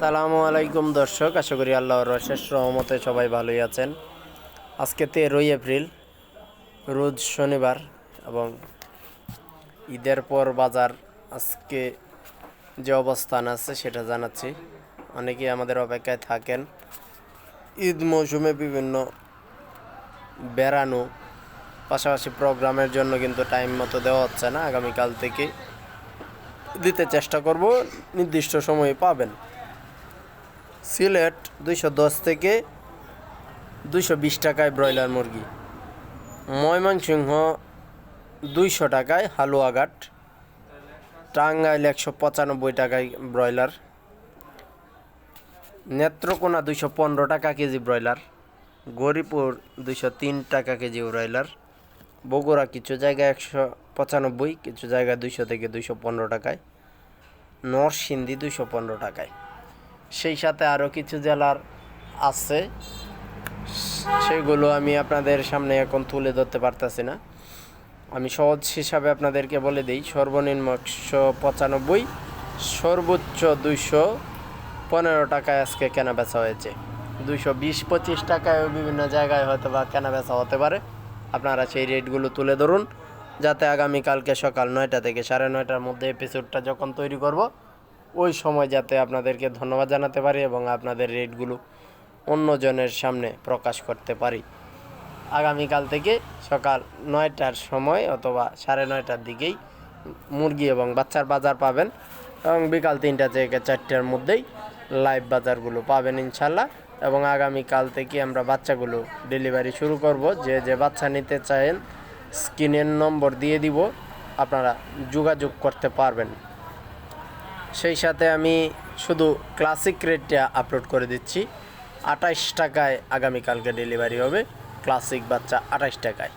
সালামু আলাইকুম দর্শক, আশা করি আল্লাহর অশেষ রহমতে সবাই ভালোই আছেন। আজকে তেরোই এপ্রিল, রোজ শনিবার এবং ঈদের পর বাজার আজকে যে অবস্থান আছে সেটা জানাচ্ছি। অনেকেই আমাদের অপেক্ষায় থাকেন। ঈদ মৌসুমে বিভিন্ন বেড়ানো, পাশাপাশি প্রোগ্রামের জন্য কিন্তু টাইম মতো দেওয়া হচ্ছে না। আগামীকাল থেকে দিতে চেষ্টা করব, নির্দিষ্ট সময়ে পাবেন। সিলেট দুইশো দশ থেকে দুইশো বিশ টাকায় ব্রয়লার মুরগি। ময়মনসিংহ দুইশো টাকায় হালুয়াঘাট। টাঙ্গাইল একশো পঁচানব্বই টাকায় ব্রয়লার। নেত্রকোনা দুইশো পনেরো টাকা কেজি ব্রয়লার। গরিপুর দুইশো তিন টাকা কেজি ব্রয়লার। বগুড়া কিছু জায়গায় একশো পঁচানব্বই, কিছু জায়গায় দুইশো থেকে দুইশো পনেরো টাকায়। নরসিংদী দুইশো পনেরো টাকায়। সেই সাথে আরও কিছু জেলার আছে। সেগুলো আমি আপনাদের সামনে এখন তুলে ধরতে পারতেছি না। আমি সহজ হিসাবে আপনাদেরকে বলে দিই, সর্বনিম্ন একশো পঁচানব্বই, সর্বোচ্চ দুইশো পনেরো টাকায় আজকে কেনা বেচা হয়েছে। দুইশো বিশ পঁচিশ টাকায় বিভিন্ন জায়গায় হয়তো বা কেনা বেচা হতে পারে। আপনারা সেই রেটগুলো তুলে ধরুন, যাতে আগামীকালকে সকাল নয়টা থেকে সাড়ে নয়টার মধ্যে এপিসোডটা যখন তৈরি করব ওই সময় যাতে আপনাদেরকে ধন্যবাদ জানাতে পারি এবং আপনাদের রেটগুলো অন্যজনের সামনে প্রকাশ করতে পারি। আগামীকাল থেকে সকাল নয়টার সময় অথবা সাড়ে নয়টার দিকেই মুরগি এবং বাচ্চার বাজার পাবেন এবং বিকাল তিনটা থেকে চারটার মধ্যেই লাইভ বাজারগুলো পাবেন ইনশাল্লাহ এবং আগামীকাল থেকে আমরা বাচ্চাগুলো ডেলিভারি শুরু করব। যে যে বাচ্চা নিতে চান স্ক্রিনের নম্বর দিয়ে দিব। আপনারা যোগাযোগ করতে পারবেন। সেই সাথে আমি শুধু ক্লাসিক রেটটা আপলোড করে দিচ্ছি। আঠাইশ টাকায় আগামীকালকে ডেলিভারি হবে। ক্লাসিক বাচ্চা আঠাইশ টাকায়।